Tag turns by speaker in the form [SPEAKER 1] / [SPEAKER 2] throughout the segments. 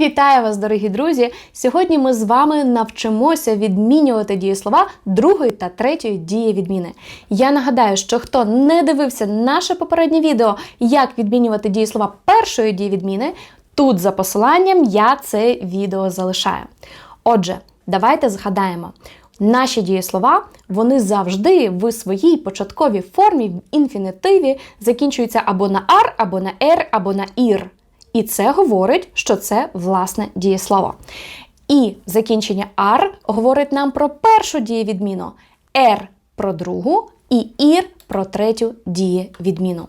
[SPEAKER 1] Вітаю вас, дорогі друзі! Сьогодні ми з вами навчимося відмінювати дієслова другої та третьої дієвідміни. Я нагадаю, що хто не дивився наше попереднє відео, як відмінювати дієслова першої дієвідміни, тут за посиланням я це відео залишаю. Отже, давайте згадаємо. Наші дієслова вони завжди в своїй початковій формі в інфінітиві закінчуються або на ар, або на ер, або на ір. І це говорить, що це власне дієслово. І закінчення ар говорить нам про першу дієвідміну, ер про другу і ір про третю дієвідміну.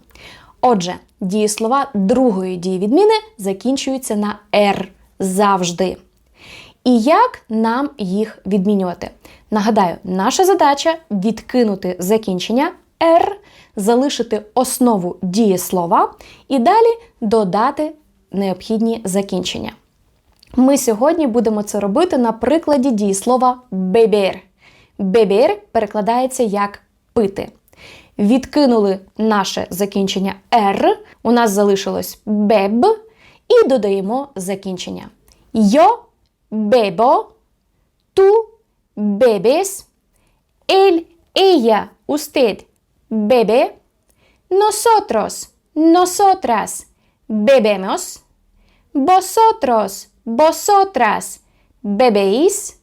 [SPEAKER 1] Отже, дієслова другої дієвідміни закінчуються на ер завжди. І як нам їх відмінювати? Нагадаю, наша задача відкинути закінчення «р», залишити основу дієслова і далі додати необхідні закінчення. Ми сьогодні будемо це робити на прикладі дієслова бебер. Бебер перекладається як пити. Відкинули наше закінчення «р», у нас залишилось беб, і додаємо закінчення. Йо bebo, tú bebes, él, ella, usted bebe, nosotros, nosotras bebemos, vosotros, vosotras bebéis,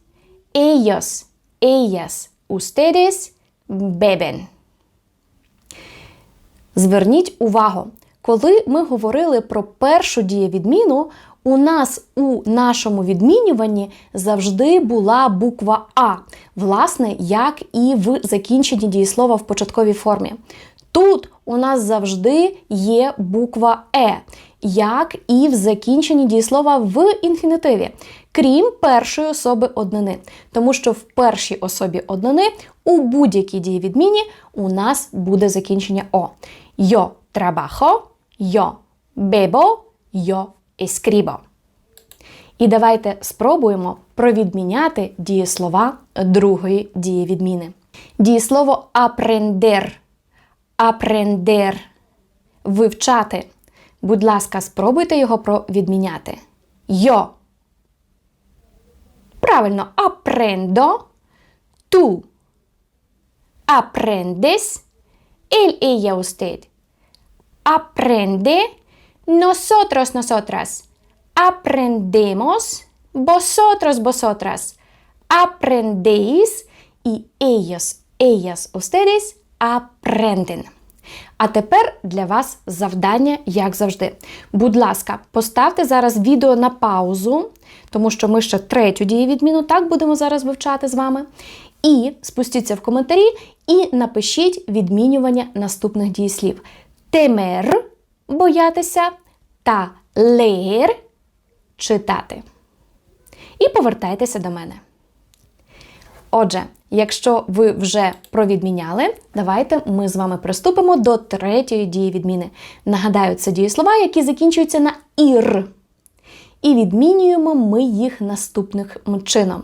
[SPEAKER 1] ellos, ellas, ustedes beben. Зверніть увагу, коли ми говорили про першу дієвідміну, у нас у нашому відмінюванні завжди була буква А, власне, як і в закінченні дієслова в початковій формі. Тут у нас завжди є буква Е, як і в закінченні дієслова в інфінітиві, крім першої особи однини. Тому що в першій особі однини у будь-якій дієвідміні у нас буде закінчення О. Yo trabajo, yo bebo, yo escribo. І давайте спробуємо провідміняти дієслова другої дієвідміни. Дієслово aprender. Aprender. Вивчати. Будь ласка, спробуйте його провідміняти. Yo. Правильно, aprendo. Tú. Aprendes. Él, ella, usted. Aprende. Nosotros, nosotras. Aprendemos. Vosotros, vosotras. Aprendéis. І ellos, ellas, ustedes aprenden. А тепер для вас завдання, як завжди. Будь ласка, поставте зараз відео на паузу, тому що ми ще третю дієвідміну так будемо зараз вивчати з вами. І спустіться в коментарі і напишіть відмінювання наступних дієслів: темер боятися та леєр читати. І повертайтеся до мене. Отже, якщо ви вже провідміняли, давайте ми з вами приступимо до третьої дієвідміни. Нагадаю, це дієслова, які закінчуються на ір. І відмінюємо ми їх наступним чином.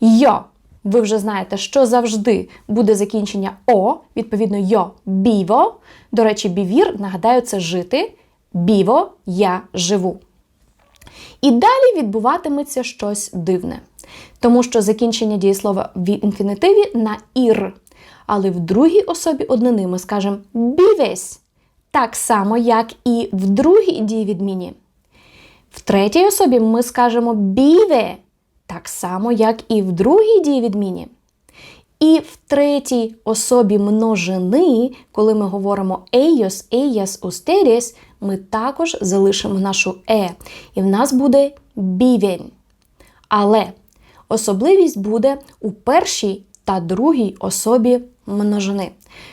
[SPEAKER 1] Йо. Ви вже знаєте, що завжди буде закінчення О, відповідно, йо біво. До речі, бівір, нагадаю, це жити. Біво я живу. І далі відбуватиметься щось дивне. Тому що закінчення дієслова в інфінітиві на ір. Але в другій особі однини ми скажемо бівесь, так само, як і в другій дієвідміні. В третій особі ми скажемо біве, так само, як і в другій дієвідміні. І в третій особі множини, коли ми говоримо ellos, ellas, ustedes, ми також залишимо нашу е. І в нас буде бівень. Але особливість буде у першій та другій особі множини,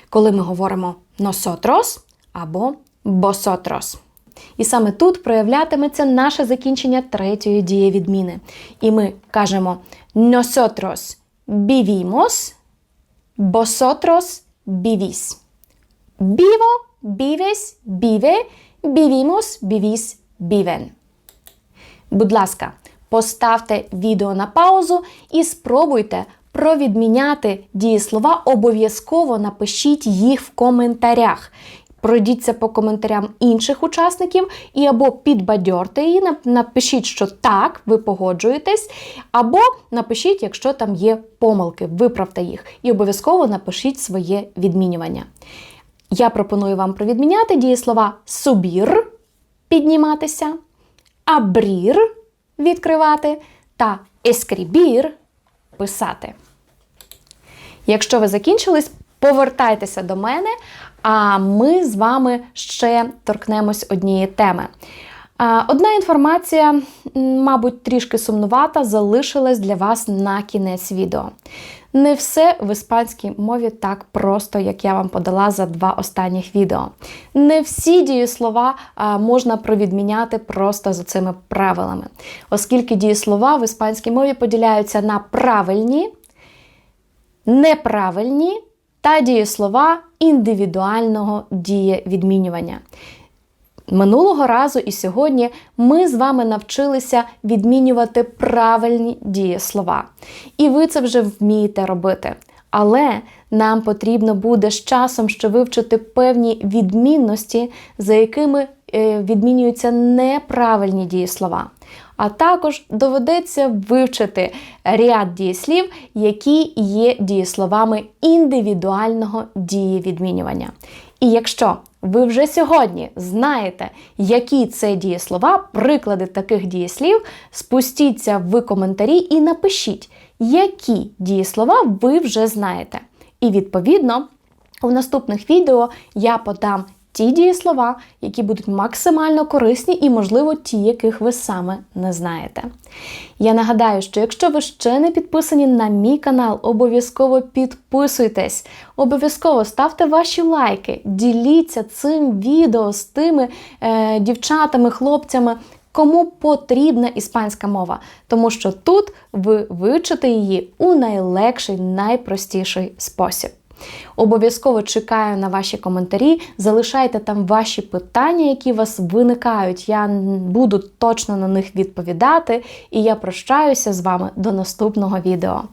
[SPEAKER 1] коли ми говоримо nosotros або vosotros. І саме тут проявлятиметься наше закінчення третьої дієвідміни. І ми кажемо nosotros vivimos, vosotros vivís. Vivo, vives, vive, vivimos, vivís, viven. Будь ласка, поставте відео на паузу і спробуйте провідміняти дієслова. Обов'язково напишіть їх в коментарях. пройдіться по коментарям інших учасників і або підбадьорте її, напишіть, що так, ви погоджуєтесь, або напишіть, якщо там є помилки, виправте їх. І обов'язково напишіть своє відмінювання. Я пропоную вам провідміняти дієслова субір підніматися, абрір відкривати та ескрібір писати. Якщо ви закінчились, повертайтеся до мене, а ми з вами ще торкнемось однієї теми. А, Одна інформація, мабуть, трішки сумнувата, залишилась для вас на кінець відео. Не все в іспанській мові так просто, як я вам подала за два останніх відео. Не всі дієслова можна провідміняти просто за цими правилами, оскільки дієслова в іспанській мові поділяються на правильні, неправильні та дієслова індивідуального дієвідмінювання. Минулого разу і сьогодні ми з вами навчилися відмінювати правильні дієслова. І ви це вже вмієте робити. Але нам потрібно буде з часом ще вивчити певні відмінності, за якими е, відмінюються неправильні дієслова. А також доведеться вивчити ряд дієслів, які є дієсловами індивідуального дієвідмінювання. І якщо ви вже сьогодні знаєте, які це дієслова, приклади таких дієслів, спустіться в коментарі і напишіть, які дієслова ви вже знаєте. І відповідно у наступних відео я подам ті дієслова, які будуть максимально корисні, і, можливо, ті, яких ви саме не знаєте. Я нагадаю, що якщо ви ще не підписані на мій канал, обов'язково підписуйтесь, обов'язково ставте ваші лайки, діліться цим відео з тими е, дівчатами, хлопцями. Кому потрібна іспанська мова, тому що тут ви вивчите її у найлегший, найпростіший спосіб. Обов'язково чекаю на ваші коментарі. Залишайте там ваші питання, які у вас виникають. Я буду точно на них відповідати. І я прощаюся з вами до наступного відео.